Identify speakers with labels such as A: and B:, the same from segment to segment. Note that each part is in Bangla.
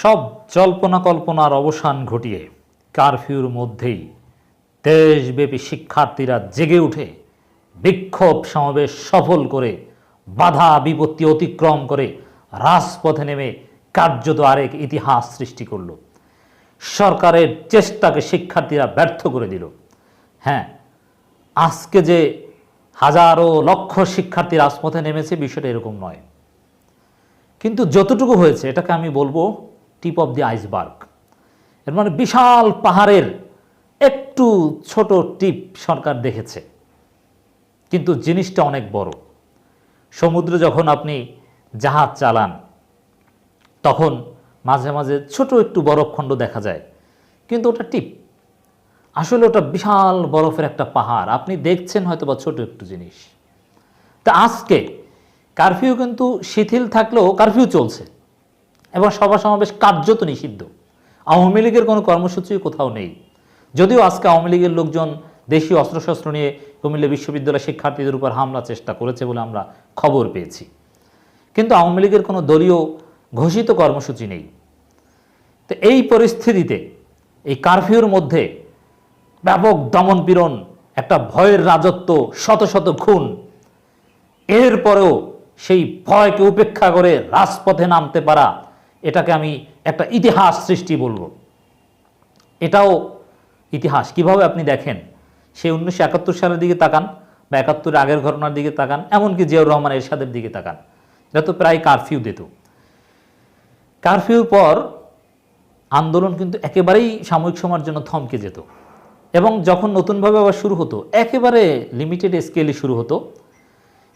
A: সব জল্পনা কল্পনার অবসান ঘটিয়ে কারফিউর মধ্যেই দেশব্যাপী শিক্ষার্থীরা জেগে উঠে বিক্ষোভ সমাবেশ সফল করে বাধা বিপত্তি অতিক্রম করে রাজপথে নেমে কার্যত আরেক ইতিহাস সৃষ্টি করল। সরকারের চেষ্টাকে শিক্ষার্থীরা ব্যর্থ করে দিল। হ্যাঁ আজকে যে হাজারো লক্ষ শিক্ষার্থী রাজপথে নেমেছে বিষয়টা এরকম নয়। কিন্তু যতটুকু হয়েছে, এটাকে আমি বলব টিপ অফ দি আইসবার্গ। এর মানে বিশাল পাহাড়ের একটু ছোট টিপ সরকার দেখেছে। কিন্তু জিনিসটা অনেক বড়। সমুদ্রে যখন আপনি জাহাজ চালান, তখন মাঝে মাঝে ছোট একটু বরফখণ্ড দেখা যায়, কিন্তু ওটা টিপ। আসলে ওটা বিশাল বরফের একটা পাহাড়। আপনি দেখছেন হয়তো বা ছোট একটু জিনিস। তা আজকে কারফিউ কিন্তু শিথিল থাকলেও কারফিউ চলছে। এবং সভা সমাবেশ কার্যত নিষিদ্ধ। আওয়ামী লীগের কোনো কর্মসূচি কোথাও নেই। যদিও আজকে আওয়ামী লীগের লোকজন দেশীয় অস্ত্রশস্ত্র নিয়ে কুমিল্লা বিশ্ববিদ্যালয় শিক্ষার্থীদের উপর হামলা চেষ্টা করেছে বলে আমরা খবর পেয়েছি। কিন্তু আওয়ামী লীগের কোনো দলীয় ঘোষিত কর্মসূচি নেই। তো এই পরিস্থিতিতে, এই কারফিউর মধ্যে ব্যাপক দমনপীড়ন, একটা ভয়ের রাজত্ব, শত শত খুন, এরপরেও সেই ভয়কে উপেক্ষা করে রাজপথে নামতে পারা এটাকে আমি একটা ইতিহাস সৃষ্টি বলব। এটাও ইতিহাস। কীভাবে আপনি দেখেন? সেই উনিশশো একাত্তর সালের দিকে তাকান বা একাত্তরের আগের ঘটনার দিকে তাকান, এমনকি জিয়াউর রহমান এরশাদের দিকে তাকান। এটা তো প্রায় কারফিউ দিত। কারফিউর পর আন্দোলন কিন্তু একেবারেই সাময়িক সময়ের জন্য থমকে যেত এবং যখন নতুনভাবে আবার শুরু হতো, একেবারে লিমিটেড স্কেলে শুরু হতো।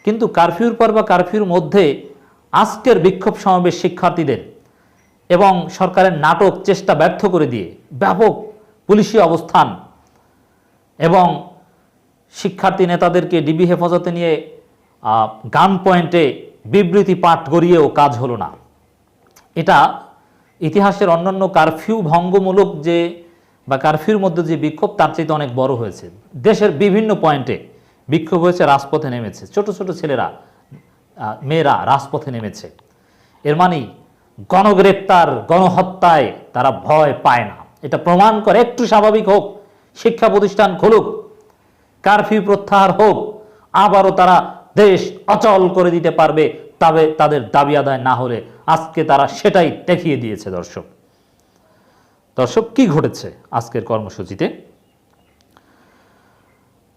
A: কিন্তু কারফিউর পর বা কারফিউর মধ্যে আজকের বিক্ষোভ সমাবেশ শিক্ষার্থীদের এবং সরকারের নাটক চেষ্টা ব্যর্থ করে দিয়ে ব্যাপক পুলিশি অবস্থান এবং শিক্ষার্থী নেতাদেরকে ডিবি হেফাজতে নিয়ে গান পয়েন্টে বিবৃতি পাঠ গড়িয়েও কাজ হলো না। এটা ইতিহাসের অন্যান্য কারফিউ ভঙ্গমূলক যে বা কারফিউর মধ্যে যে বিক্ষোভ, তার চাইতে অনেক বড় হয়েছে। দেশের বিভিন্ন পয়েন্টে বিক্ষোভ হয়েছে, রাজপথে নেমেছে। ছোট ছোট ছেলেরা মেয়েরা রাজপথে নেমেছে। এর মানে গণগ্রেপ্তার, গণহত্যায় তারা ভয় পায় না। এটা প্রমাণ করে একটু স্বাভাবিক হোক, শিক্ষা প্রতিষ্ঠান খুলুক, কারফিউ প্রত্যাহার হোক, আবারও তারা দেশ অচল করে দিতে পারবে, তবে তাদের দাবি আদায় না হলে আজকে তারা সেটাই দেখিয়ে দিয়েছে দর্শক। দর্শক, কি ঘটেছে আজকের কর্মসূচিতে?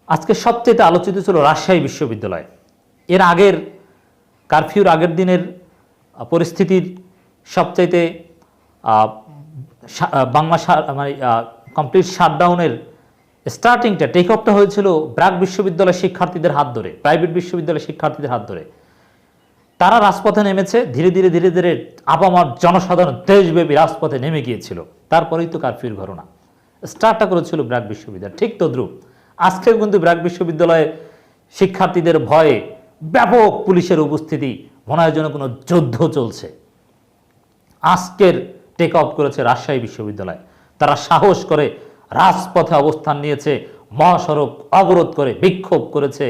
A: আজকে সবচেয়ে আলোচিত ছিল রাজশাহী বিশ্ববিদ্যালয়। এর আগের, কারফিউর আগের দিনের পরিস্থিতির সবচাইতে বাংলা মানে কমপ্লিট শাটডাউনের স্টার্টিংটা টেক অফটা হয়েছিল ব্র্যাক বিশ্ববিদ্যালয়ের শিক্ষার্থীদের হাত ধরে প্রাইভেট বিশ্ববিদ্যালয়ের শিক্ষার্থীদের হাত ধরে। তারা রাজপথে নেমেছে, ধীরে ধীরে ধীরে ধীরে আপামার জনসাধারণ দেশব্যাপী রাজপথে নেমে গিয়েছিল। তারপরেই তো কারফিউর ঘটনা। স্টার্টটা করেছিল ব্র্যাক বিশ্ববিদ্যালয়। ঠিক তদ্রুপ। আজকেও কিন্তু ব্র্যাক বিশ্ববিদ্যালয়ে শিক্ষার্থীদের ভয়ে ব্যাপক পুলিশের উপস্থিতি, মনে হয় যেন কোনো যুদ্ধ চলছে। আজকের টেক অফ করেছে রাজশাহী বিশ্ববিদ্যালয়। তারা সাহস করে রাজপথে অবস্থান নিয়েছে, মহাসড়ক অবরোধ করে বিক্ষোভ করেছে,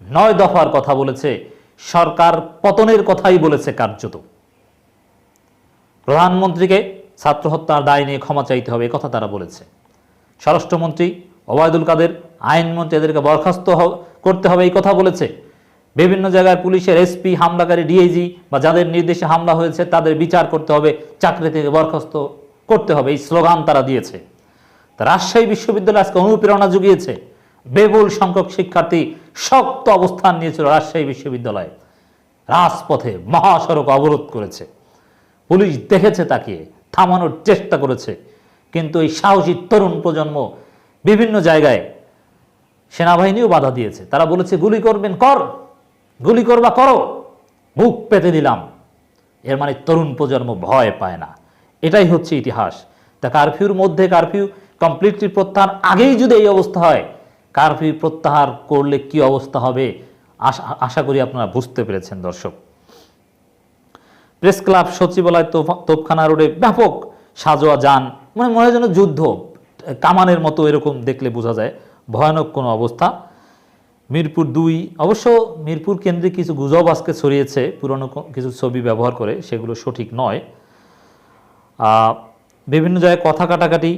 A: নয় দফার কথা বলেছে, সরকার পতনের কথাই বলেছে কার্যত। প্রধানমন্ত্রীকে ছাত্র হত্যার দায় নিয়ে ক্ষমা চাইতে হবে কথা তারা বলেছে। স্বরাষ্ট্রমন্ত্রী ওবায়দুল কাদের, আইনমন্ত্রী এদেরকে বরখাস্ত করতে হবে, এই কথা বলেছে। বিভিন্ন জায়গায় পুলিশের এসপি, হামলাকারী ডিআইজি বা যাদের নির্দেশে হামলা হয়েছে, তাদের বিচার করতে হবে, চাকরি থেকে বরখাস্ত করতে হবে, এই স্লোগান তারা দিয়েছে। তা রাজশাহী বিশ্ববিদ্যালয় আজকে অনুপ্রেরণা জুগিয়েছে। বেবুল সংখ্যক শিক্ষার্থী শক্ত অবস্থান নিয়েছিল রাজশাহী বিশ্ববিদ্যালয়ে। রাজপথে মহাসড়ক অবরোধ করেছে। পুলিশ দেখেছে তাকে, থামানোর চেষ্টা করেছে। কিন্তু এই সাহসী তরুণ প্রজন্ম বিভিন্ন জায়গায় সেনাবাহিনীও বাধা দিয়েছে। তারা বলেছে, গুলি করবেন, কর। গুলি করবা, করো। বুক পেতে দিলাম। এর মানে তরুণ প্রজন্ম ভয় পায় না। এটাই হচ্ছে ইতিহাস। তা কারফিউর মধ্যে কারফিউ কমপ্লিটলি প্রত্যাহার, আগেই যদি এই অবস্থা হয় কারফিউ প্রত্যাহার করলে কি অবস্থা হবে? আশা আশা করি আপনারা বুঝতে পেরেছেন, দর্শক। প্রেস ক্লাব সচিবালয় তোপখানা রোডে ব্যাপক সাজোয়া যান। মানে মনে হয় যেন যুদ্ধ। কামানের মতো এরকম দেখলে বোঝা যায়। ভয়ানক কোনো অবস্থা। মিরপুর দুই। অবশ্য মিরপুর কেন্দ্রে কিছু গুজব আজকে ছড়িয়েছে, পুরনো কিছু ছবি ব্যবহার করে, সেগুলো সঠিক নয়। বিভিন্ন জায়গায় কথা কাটাকাটি,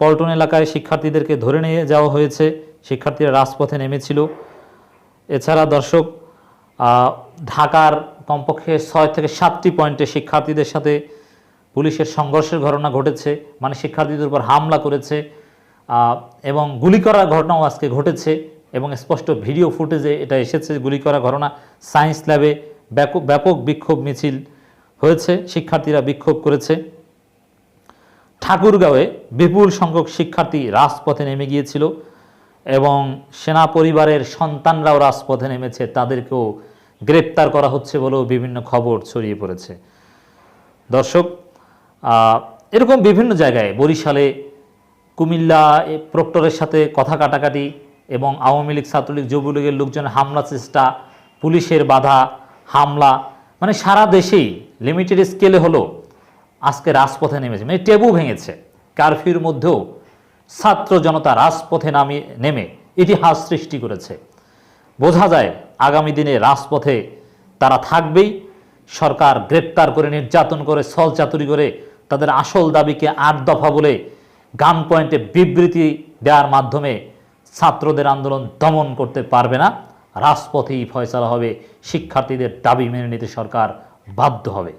A: পল্টন এলাকায় শিক্ষার্থীদেরকে ধরে নিয়ে যাওয়া হয়েছে, শিক্ষার্থীরা রাজপথে নেমেছিল। এছাড়া দর্শক ঢাকার কমপক্ষে ছয় থেকে সাতটি পয়েন্টে শিক্ষার্থীদের সাথে পুলিশের সংঘর্ষের ঘটনা ঘটেছে মানে শিক্ষার্থীদের উপর হামলা করেছে এবং গুলি করার ঘটনাও আজকে ঘটেছে। এবং স্পষ্ট ভিডিও ফুটেজে এটা এসেছে, গুলি করা ঘটনা। সায়েন্স ল্যাবে ব্যাপক ব্যাপক বিক্ষোভ মিছিল হয়েছে, শিক্ষার্থীরা বিক্ষোভ করেছে। ঠাকুরগাঁওয়ে বিপুল সংখ্যক শিক্ষার্থী রাজপথে নেমে গিয়েছিল এবং সেনা পরিবারের সন্তানরাও রাজপথে নেমেছে, তাদেরকেও গ্রেপ্তার করা হচ্ছে বলেও বিভিন্ন খবর ছড়িয়ে পড়েছে। দর্শক এরকম বিভিন্ন জায়গায় বরিশালে কুমিল্লা প্রক্টরের সাথে কথা কাটাকাটি এবং আওয়ামী লীগ, ছাত্রলীগ, যুবলীগের লোকজনের হামলা চেষ্টা, পুলিশের বাধা, হামলা মানে সারা দেশেই লিমিটেড স্কেলে হলো আজকে রাজপথে নেমেছে মানে টেবু ভেঙেছে। কারফিউর মধ্যেও ছাত্র জনতা রাজপথে নামে, নেমে ইতিহাস সৃষ্টি করেছে। বোঝা যায় আগামী দিনে রাজপথে তারা থাকবেই। সরকার গ্রেপ্তার করে, নির্যাতন করে, ছল চাতুরি করে তাদের আসল দাবিকে আট দফা বলে গান পয়েন্টে বিবৃতি দেওয়ার মাধ্যমে ছাত্রদের আন্দোলন দমন করতে পারবে না। রাজপথেই ফয়সালা হবে। শিক্ষার্থীদের দাবি মেনে নিতে সরকার বাধ্য হবে।